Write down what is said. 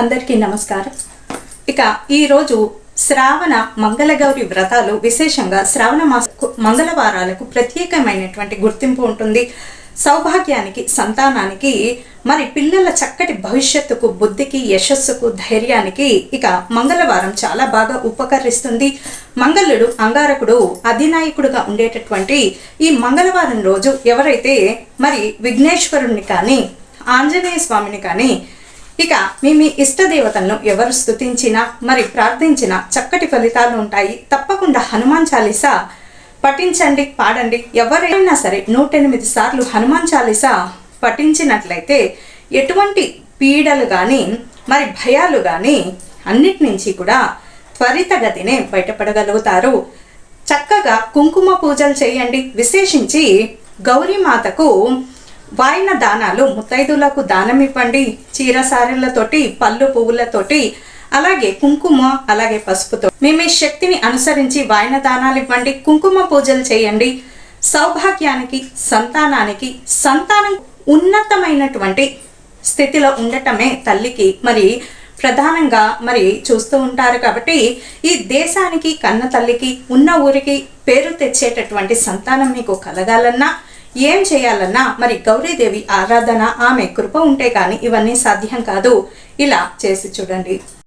అందరికీ నమస్కారం. ఇక ఈరోజు శ్రావణ మంగళగౌరి వ్రతాలు విశేషంగా శ్రావణ మాసకు మంగళవారాలకు ప్రత్యేకమైనటువంటి గుర్తింపు ఉంటుంది. సౌభాగ్యానికి సంతానానికి మరి పిల్లల చక్కటి భవిష్యత్తుకు బుద్ధికి యశస్సుకు ధైర్యానికి ఇక మంగళవారం చాలా బాగా ఉపకరిస్తుంది. మంగళుడు అంగారకుడు అధినాయకుడుగా ఉండేటటువంటి ఈ మంగళవారం రోజు ఎవరైతే మరి విఘ్నేశ్వరుణ్ణి కానీ ఆంజనేయ స్వామిని కానీ ఇక మీ మీ ఇష్టదేవతలను ఎవరు స్తుతించినా మరి ప్రార్థించినా చక్కటి ఫలితాలు ఉంటాయి. తప్పకుండా హనుమాన్ చాలీసా. పఠించండి పాడండి. ఎవరైనా సరే నూట ఎనిమిది సార్లు హనుమాన్ చాలీసా పఠించినట్లయితే ఎటువంటి పీడలు కానీ మరి భయాలు కానీ అన్నిటి నుంచి కూడా త్వరితగతినే బయటపడగలుగుతారు. చక్కగా కుంకుమ పూజలు చేయండి. విశేషించి గౌరీమాతకు వాయిన దానాలు ముత్తైదులకు దానం ఇవ్వండి చీర సారీలతోటి పళ్ళు పువ్వులతోటి అలాగే కుంకుమ అలాగే పసుపుతో. మీ మీ శక్తిని అనుసరించి వాయిన దానాలు ఇవ్వండి కుంకుమ పూజలు చేయండి. సౌభాగ్యానికి సంతానానికి సంతానం ఉన్నతమైనటువంటి స్థితిలో ఉండటమే తల్లికి మరి ప్రధానంగా మరి చూస్తూ ఉంటారు కాబట్టి ఈ దేశానికి కన్న తల్లికి ఉన్న ఊరికి పేరు తెచ్చేటటువంటి సంతానం మీకు కలగాలన్నా ఏం చేయాలన్నా మరి గౌరీదేవి ఆరాధన ఆమె కృప ఉంటే కానీ ఇవన్నీ సాధ్యం కాదు. ఇలా చేసి చూడండి.